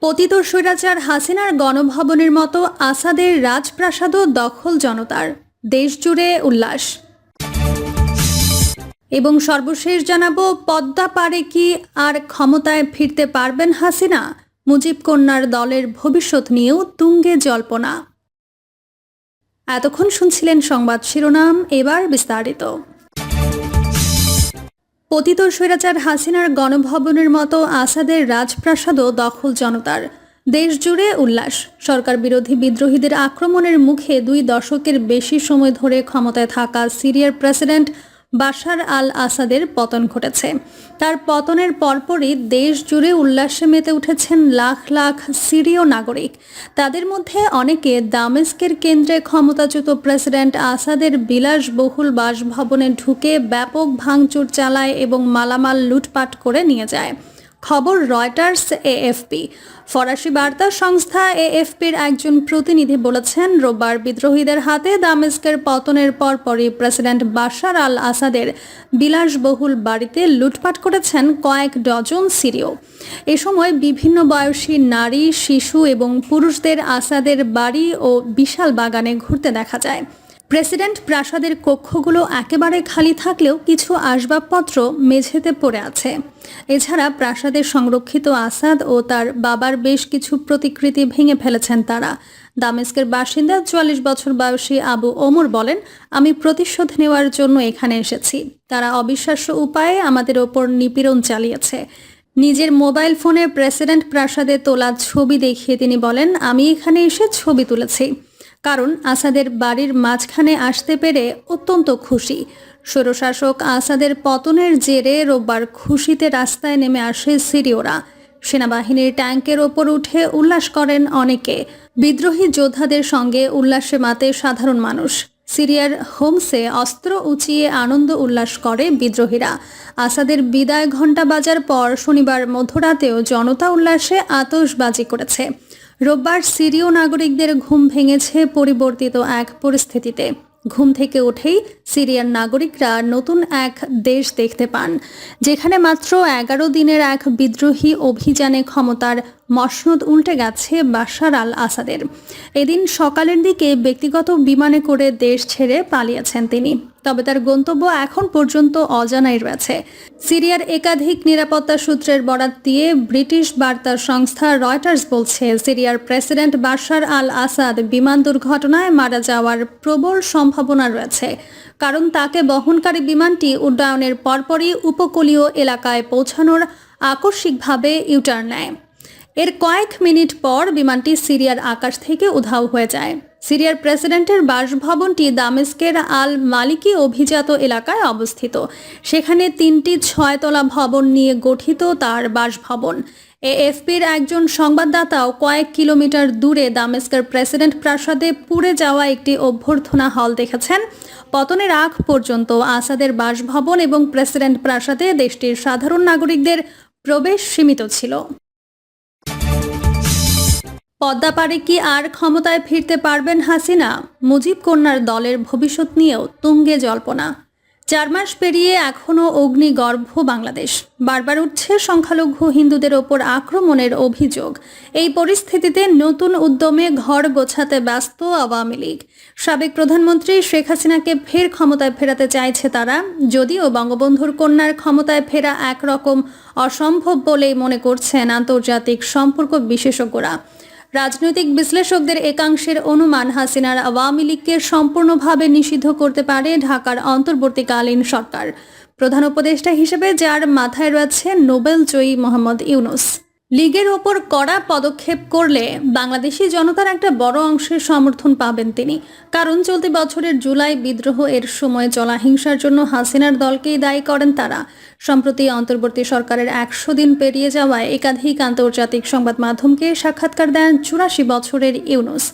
পতিত স্বৈরাচার হাসিনার গণভবনের মতো আসাদের রাজপ্রাসাদও দখল জনতার। দেশজুড়ে উল্লাস। এবং সর্বশেষ জানাব, পদ্মা পারে কি আর ক্ষমতায় ফিরতে পারবেন হাসিনা? মুজিব কন্যার দলের ভবিষ্যৎ নিয়েও তুঙ্গে জল্পনা। এতক্ষণ শুনছিলেন সংবাদ শিরোনাম, এবার বিস্তারিত। পতিত স্বৈরাচার হাসিনার গণভবনের মতো আসাদের রাজপ্রাসাদও দখল জনতার। দেশ জুড়ে উল্লাস। সরকার বিরোধী বিদ্রোহীদের আক্রমণের মুখে দুই দশকের বেশি সময় ধরে ক্ষমতায় থাকা সিরিয়ার প্রেসিডেন্ট বাশার আল আসাদের পতন ঘটেছে। তার পতনের পরপরই দেশ জুড়ে উল্লাসে মেতে উঠেছেন লাখ লাখ সিরীয় নাগরিক। তাদের মধ্যে অনেকে দামেস্কের কেন্দ্রে ক্ষমতাচ্যুত প্রেসিডেন্ট আসাদের বিলাসবহুল বাসভবনে ঢুকে ব্যাপক ভাঙচুর চালায় এবং মালামাল লুটপাট করে নিয়ে যায়। খবর রয়টার্স এএফপি। ফরাসি বার্তা সংস্থা এএফপির একজন প্রতিনিধি বলেছেন, রোববার বিদ্রোহীদের হাতে দামেস্কের পতনের পরপরই প্রেসিডেন্ট বাশার আল আসাদের বিলাসবহুল বাড়িতে লুটপাট করেছেন কয়েক ডজন সিরিয়। এ সময় বিভিন্ন বয়সী নারী, শিশু এবং পুরুষদের আসাদের বাড়ি ও বিশাল বাগানে ঘুরতে দেখা যায়। প্রেসিডেন্ট প্রাসাদের কক্ষগুলো একেবারে খালি থাকলেও কিছু আসবাবপত্র মেঝেতে পড়ে আছে। এছাড়া প্রাসাদের সংরক্ষিত আসাদ ও তার বাবার বেশ কিছু প্রতিকৃতি ভেঙে ফেলেছেন তারা। দামেস্কের বাসিন্দা চুয়াল্লিশ বছর বয়সী আবু ওমর বলেন, আমি প্রতিশোধ নেওয়ার জন্য এখানে এসেছি। তারা অবিশ্বাস্য উপায়ে আমাদের ওপর নিপীড়ন চালিয়েছে। নিজের মোবাইল ফোনে প্রেসিডেন্ট প্রাসাদে তোলা ছবি দেখিয়ে তিনি বলেন, আমি এখানে এসে ছবি তুলেছি। কারণ আসাদের বাড়ির মাঝখানে আসতে পেরে অত্যন্ত খুশি। স্বৈরশাসক আসাদের পতনের জেরে রোববার খুশিতে রাস্তায় নেমে আসে সিরিয়রা। সেনাবাহিনীর ট্যাঙ্কের ওপর উঠে উল্লাস করেন অনেকে। বিদ্রোহী যোদ্ধাদের সঙ্গে উল্লাসে মাতে সাধারণ মানুষ। সিরিয়ার হোমসে অস্ত্র উঁচিয়ে আনন্দ উল্লাস করে বিদ্রোহীরা। আসাদের বিদায় ঘণ্টা বাজার পর শনিবার মধ্যরাতেও জনতা উল্লাসে আতশবাজি করেছে। রোববার সিরীয় নাগরিকদের ঘুম ভেঙেছে পরিবর্তিত এক পরিস্থিতিতে। ঘুম থেকে উঠেই সিরিয়ার নাগরিকরা নতুন এক দেশ দেখতে পান, যেখানে মাত্র এগারো দিনের এক বিদ্রোহী অভিযানে ক্ষমতার মসনদ উল্টে গেছে বাশার আল আসাদের। এদিন সকালের দিকে ব্যক্তিগত বিমানে করে দেশ ছেড়ে পালিয়েছেন তিনি। তবে তার গন্তব্য এখন পর্যন্ত অজানাই রয়েছে। সিরিয়ার একাধিক নিরাপত্তা সূত্রের বরাত দিয়ে ব্রিটিশ বার্তা সংস্থা রয়টার্স বলছে, সিরিয়ার প্রেসিডেন্ট বাশার আল আসাদ বিমান দুর্ঘটনায় মারা যাওয়ার প্রবল সম্ভাবনা রয়েছে, কারণ তাকে বহনকারী বিমানটি উড্ডয়নের পরপরই উপকূলীয় এলাকায় পৌঁছানোর আকস্মিকভাবে ইউটার্ন নেয়। এর কয়েক মিনিট পর বিমানটি সিরিয়ার আকাশ থেকে উধাও হয়ে যায়। সিরিয়ার প্রেসিডেন্টের বাসভবনটি দামেস্কের আল মালিকি অভিজাত এলাকায় অবস্থিত। সেখানে তিনটি ছয়তলা ভবন নিয়ে গঠিত তার বাসভবন। এএফপির একজন সংবাদদাতাও কয়েক কিলোমিটার দূরে দামেস্কের প্রেসিডেন্ট প্রাসাদে পুড়ে যাওয়া একটি অভ্যর্থনা হল দেখেছেন। পতনের আগ পর্যন্ত আসাদের বাসভবন এবং প্রেসিডেন্ট প্রাসাদে দেশটির সাধারণ নাগরিকদের প্রবেশ সীমিত ছিল। পদ্মা পারে কি আর ক্ষমতায় ফিরতে পারবেন হাসিনা? মুজিব কন্যার দলের ভবিষ্যৎ নিয়েও তুঙ্গে জল্পনা। চার মাস পেরিয়ে এখনও অগ্নিগর্ভ বাংলাদেশ। বারবার উঠছে সংখ্যালঘু হিন্দুদের ওপর আক্রমণের অভিযোগ। এই পরিস্থিতিতে নতুন উদ্যমে ঘর গোছাতে ব্যস্ত আওয়ামী লীগ। সাবেক প্রধানমন্ত্রী শেখ হাসিনাকে ফের ক্ষমতায় ফেরাতে চাইছে তারা। যদিও বঙ্গবন্ধুর কন্যার ক্ষমতায় ফেরা একরকম অসম্ভব বলেই মনে করছেন আন্তর্জাতিক সম্পর্ক বিশেষজ্ঞরা। রাজনৈতিক বিশ্লেষকদের একাংশের অনুমান হাসিনার আওয়ামী লীগকে সম্পূর্ণভাবে নিষিদ্ধ করতে পারে ঢাকার অন্তর্বর্তীকালীন সরকার। প্রধান উপদেষ্টা হিসেবে যার মাথায় রয়েছে নোবেল জয়ী মোহাম্মদ ইউনুস। লীগের ওপর কড়া পদক্ষেপ করলে বাংলাদেশি জনতার একটা বড় অংশের সমর্থন পাবেন তিনি। কারণ চলতি বছরের জুলাই বিদ্রোহ এর সময় চলা হিংসার জন্য হাসিনার দলকেই দায়ী করেন তারা। সম্প্রতি অন্তর্বর্তী সরকারের একশো দিন পেরিয়ে যাওয়ায় একাধিক আন্তর্জাতিক সংবাদ মাধ্যমকে সাক্ষাৎকার দেন চুরাশি বছরের ইউনুস।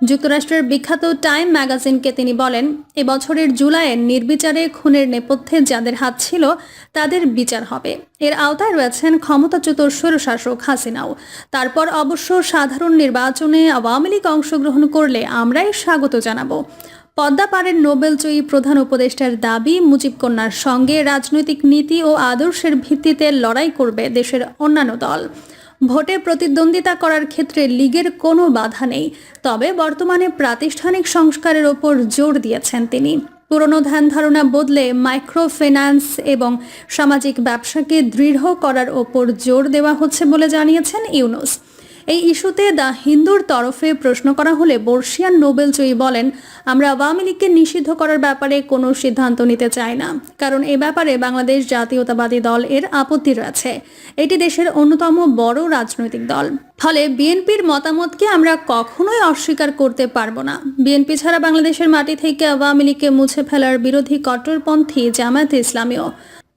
যুক্তরাষ্ট্রের বিখ্যাত টাইম ম্যাগাজিনকে তিনি বলেন এবছরের জুলাইয়ে নির্বিচারে খুনের নেপথ্যে যাদের হাত ছিল, তাদের বিচার হবে। এর আওতায় রয়েছেন ক্ষমতাচ্যুত স্বৈরশাসক হাসিনাও। তারপর অবশ্য সাধারণ নির্বাচনে আওয়ামী লীগ অংশগ্রহণ করলে আমরাই স্বাগত জানাব। পদ্মা পাড়ের নোবেলজয়ী প্রধান উপদেষ্টার দাবি, মুজিব কন্যার সঙ্গে রাজনৈতিক নীতি ও আদর্শের ভিত্তিতে লড়াই করবে দেশের অন্যান্য দল। ভোটে প্রতিদ্বন্দ্বিতা করার ক্ষেত্রে লীগের কোনো বাধা নেই। তবে বর্তমানে প্রাতিষ্ঠানিক সংস্কারের ওপর জোর দিয়েছেন তিনি। পুরনো ধ্যান ধারণা বদলে মাইক্রো ফিন্যান্স এবং সামাজিক ব্যবসাকে দৃঢ় করার ওপর জোর দেওয়া হচ্ছে বলে জানিয়েছেন ইউনুস। এই ইস্যুতে দ্য হিন্দুর তরফে প্রশ্ন করা হলে বর্ষিয়ান নোবেল জয়ী বলেন, আমরা আওয়ামী লীগকে নিষিদ্ধ করার ব্যাপারে কোনো সিদ্ধান্ত নিতে চাই না। কারণ এ ব্যাপারে বাংলাদেশ জাতীয়তাবাদী দল এর আপত্তি রয়েছে। এটি দেশের অন্যতম বড় রাজনৈতিক দল। ফলে বিএনপির মতামতকে আমরা কখনোই অস্বীকার করতে পারব না। বিএনপি ছাড়া বাংলাদেশের মাটি থেকে আওয়ামী লীগকে মুছে ফেলার বিরোধী কট্টরপন্থী জামায়াতে ইসলামীও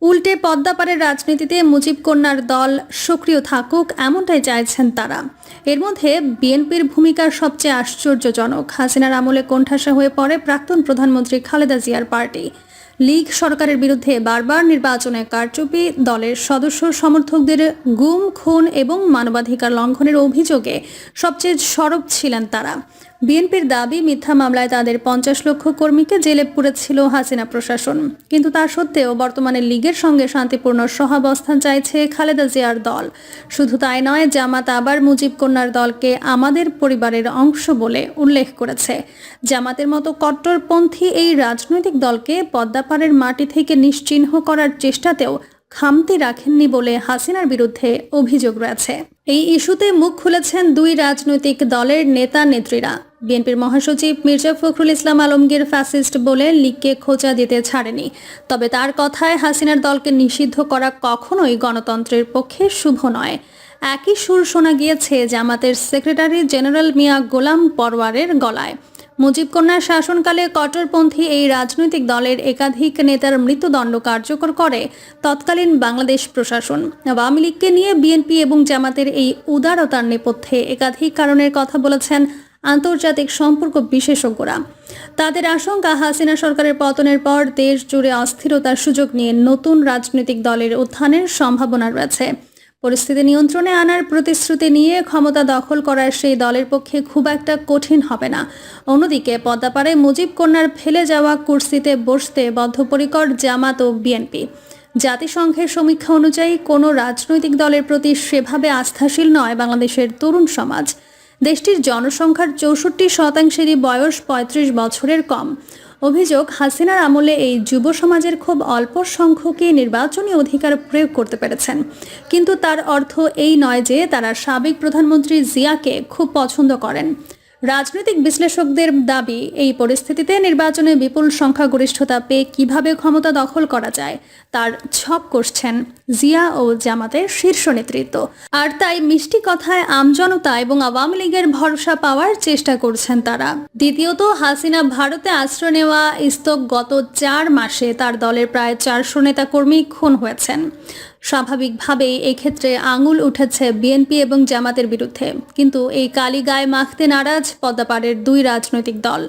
উল্টে পদ্মাপাড়ের রাজনীতিতে মুজিব কন্যার দল সক্রিয় থাকুক, এমনটাই চাইছেন তারা। এর মধ্যে বিএনপির ভূমিকা সবচেয়ে আশ্চর্যজনক। হাসিনার আমলে কোণঠাসা হয়ে পড়ে প্রাক্তন প্রধানমন্ত্রী খালেদা জিয়ার পার্টি। লীগ সরকারের বিরুদ্ধে বারবার নির্বাচনে কারচুপি, দলের সদস্য সমর্থকদের গুম, খুন এবং মানবাধিকার লঙ্ঘনের অভিযোগে সবচেয়ে সরব ছিলেন তারা। বিএনপির দাবি, মিথ্যা মামলায় তাদের পঞ্চাশ লক্ষ কর্মীকে জেলে পুরেছিল হাসিনা প্রশাসন। কিন্তু তা সত্ত্বেও বর্তমানে লীগের সঙ্গে শান্তিপূর্ণ সহাবস্থান চাইছে খালেদা জিয়ার দল। শুধু তাই নয়, জামাত আবার মুজিব কন্যার দলকে আমাদের পরিবারের অংশ বলে উল্লেখ করেছে। জামাতের মতো কট্টরপন্থী এই রাজনৈতিক দলকে পদ্মাপাড়ের মাটি থেকে নিশ্চিহ্ন করার চেষ্টাতেও খামতি রাখেননি বলে হাসিনার বিরুদ্ধে অভিযোগ রয়েছে। এই ইস্যুতে মুখ খুলেছেন দুই রাজনৈতিক দলের নেতা নেত্রীরা। বিএনপির মহাসচিব মির্জা ফখরুল ইসলাম আলমগীর ফ্যাসিস্ট বলে লিগকে খোঁচা দিতে ছাড়েনি। তবে তার কথায় হাসিনার দলকে নিষিদ্ধ করা কখনোই গণতন্ত্রের পক্ষে শুভ নয়। একই সুর শোনা গিয়েছে জামাতের সেক্রেটারি জেনারেল মিয়া গোলাম পরওয়ারের গলায়। মুজিব কন্যার শাসনকালে কট্টরপন্থী এই রাজনৈতিক দলের একাধিক নেতার মৃত্যুদণ্ড কার্যকর করে তৎকালীন বাংলাদেশ প্রশাসন। আওয়ামী লীগকে নিয়ে বিএনপি এবং জামাতের এই উদারতার নেপথ্যে একাধিক কারণের কথা বলেছেন আন্তর্জাতিক সম্পর্ক বিশেষজ্ঞরা। তাদের আশঙ্কা, হাসিনা সরকারের পতনের পর দেশ জুড়ে অস্থিরতার সুযোগ নিয়ে নতুন রাজনৈতিক দলের উত্থানের সম্ভাবনা রয়েছে। পরিস্থিতি নিয়ন্ত্রণে আনার প্রতিশ্রুতি নিয়ে ক্ষমতা দখল করার সেই দলের পক্ষে খুব একটা কঠিন হবে না। অন্যদিকে পদ্মাপাড়ায় মুজিব কন্যার ফেলে যাওয়া কুর্সিতে বসতে বদ্ধপরিকর জামাত ও বিএনপি। জাতিসংঘের সমীক্ষা অনুযায়ী কোনো রাজনৈতিক দলের প্রতি সেভাবে আস্থাশীল নয় বাংলাদেশের তরুণ সমাজ। দেশটির জনসংখ্যার চৌষট্টি শতাংশেরই বয়স পঁয়ত্রিশ বছরের কম। অভিযোগ, হাসিনার আমলে এই যুব সমাজের খুব অল্প সংখ্যকই নির্বাচনী অধিকার প্রয়োগ করতে পেরেছেন। কিন্তু তার অর্থ এই নয় যে তারা সাবেক প্রধানমন্ত্রী জিয়াকে খুব পছন্দ করেন। রাজনৈতিক বিশ্লেষকদের দাবি, এই পরিস্থিতিতে নির্বাচনে বিপুল সংখ্যাগরিষ্ঠতা পেয়ে কীভাবে ক্ষমতা দখল করা যায়, তার ছক করছেন জিয়া ও জামাতের শীর্ষ নেতৃত্ব। আর তাই মিষ্টি কথায় আমজনতা এবং আওয়ামী লীগের ভরসা পাওয়ার চেষ্টা করছেন তারা। দ্বিতীয়ত, হাসিনা ভারতে আশ্রয় নেওয়া ইস্তক গত চার মাসে তার দলের প্রায় চারশো নেতাকর্মী খুন হয়েছেন। স্বাভাবিকভাবেই এক্ষেত্রে আঙুল উঠেছে বিএনপি এবং জামাতের বিরুদ্ধে। কিন্তু এই কালি গায়ে মাখতে নারাজ পদ্মাপাড়ের দুই রাজনৈতিক দল।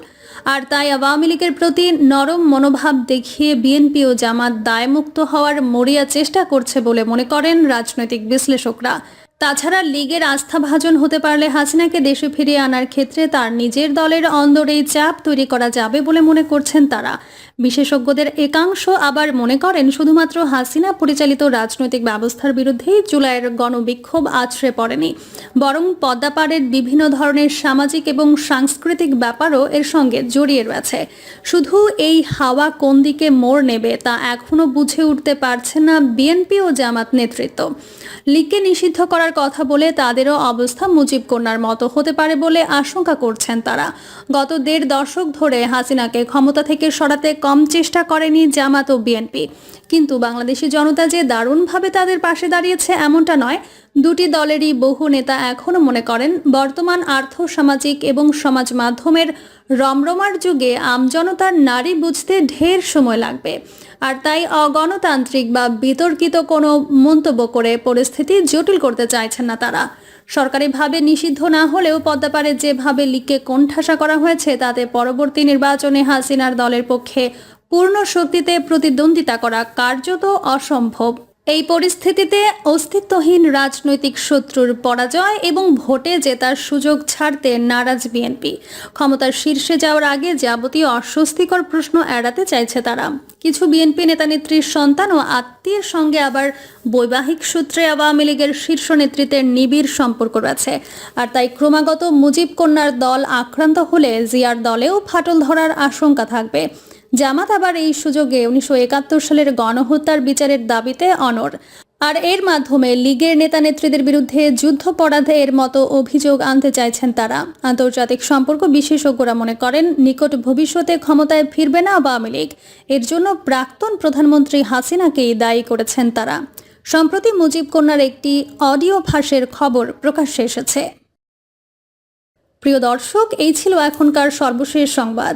আর তাই আওয়ামী লীগের প্রতি নরম মনোভাব দেখিয়ে বিএনপি ও জামাত দায়মুক্ত হওয়ার মরিয়া চেষ্টা করছে বলে মনে করেন রাজনৈতিক বিশ্লেষকরা। তাছাড়া লীগের আস্থাভাজন হতে পারলে হাসিনাকে দেশে ফিরিয়ে আনার ক্ষেত্রে তার নিজের দলের অন্দরেই চাপ তৈরি করা যাবে বলে মনে করছেন তারা। বিশেষজ্ঞদের একাংশ আবার মনে করেন শুধুমাত্র হাসিনা পরিচালিত রাজনৈতিক ব্যবস্থার বিরুদ্ধেই জুলাইয়ের গণবিক্ষোভ আছড়ে পড়েনি, বরং পদ্মাপাড়ের বিভিন্ন ধরনের সামাজিক এবং সাংস্কৃতিক ব্যাপারও এর সঙ্গে জড়িয়ে রয়েছে। শুধু এই হাওয়া কোন দিকে মোড় নেবে তা এখনও বুঝে উঠতে পারছে না বিএনপি ও জামাত নেতৃত্ব। লীগকে নিষিদ্ধ করার কথা বলে তাদেরও অবস্থা মুজিব কন্যার মতো হতে পারে বলে আশঙ্কা করছেন তারা। গত দেড় দশক ধরে হাসিনাকে ক্ষমতা থেকে সরাতে কম চেষ্টা করেনি জামাত ও বিএনপি। কিন্তু বাংলাদেশি জনতা যে দারুণভাবে তাদের পাশে দাঁড়িয়েছে এমনটা নয় দুটি দলেরই বহু নেতা এখনও মনে করেন বর্তমান আর্থ সামাজিক এবং সমাজ মাধ্যমের রমরমার যুগে আমজনতার নারী বুঝতে ঢের সময় লাগবে। আর তাই অগণতান্ত্রিক বা বিতর্কিত কোনো মন্তব্য করে পরিস্থিতি জটিল করতে চাইছেন না তারা। সরকারিভাবে নিষিদ্ধ না হলেও পদ্মাপাড়ে যেভাবে লিগকে কোণঠাসা করা হয়েছে, তাতে পরবর্তী নির্বাচনে হাসিনার দলের পক্ষে পূর্ণ শক্তিতে প্রতিদ্বন্দ্বিতা করা কার্যত অসম্ভব। এই পরিস্থিতিতে অস্তিত্বহীন রাজনৈতিক শত্রুর পরাজয় এবং ভোটে জেতার সুযোগ ছাড়তে নারাজ বিএনপি। ক্ষমতার শীর্ষে যাওয়ার আগে যাবতীয় অস্বস্তিকর প্রশ্ন এড়াতে চাইছে তারা। কিছু বিএনপি নেতানেত্রীর সন্তান ও আত্মীয়ের সঙ্গে আবার বৈবাহিক সূত্রে আওয়ামী লীগের শীর্ষ নেতৃত্বের নিবিড় সম্পর্ক রয়েছে। আর তাই ক্রমাগত মুজিব কন্যার দল আক্রান্ত হলে জিয়ার দলেও ফাটল ধরার আশঙ্কা থাকবে। জামাত আবার এই সুযোগে উনিশশো একাত্তর সালের গণহত্যার বিচারের দাবিতে অনর আর এর মাধ্যমে লীগের নেতা নেত্রীদের বিরুদ্ধে যুদ্ধপরাধের মতো অভিযোগ আনতে চাইছেন তারা। আন্তর্জাতিক সম্পর্ক বিশেষজ্ঞরা মনে করেন, নিকট ভবিষ্যতে ক্ষমতায় ফিরবে না আওয়ামী লীগ। এর জন্য প্রাক্তন প্রধানমন্ত্রী হাসিনাকেই দায়ী করেছেন তারা। সম্প্রতি মুজিব কন্যার একটি অডিও ফাঁসের খবর প্রকাশ্যে এসেছে। প্রিয় দর্শক, এই ছিল এখনকার সর্বশেষ সংবাদ।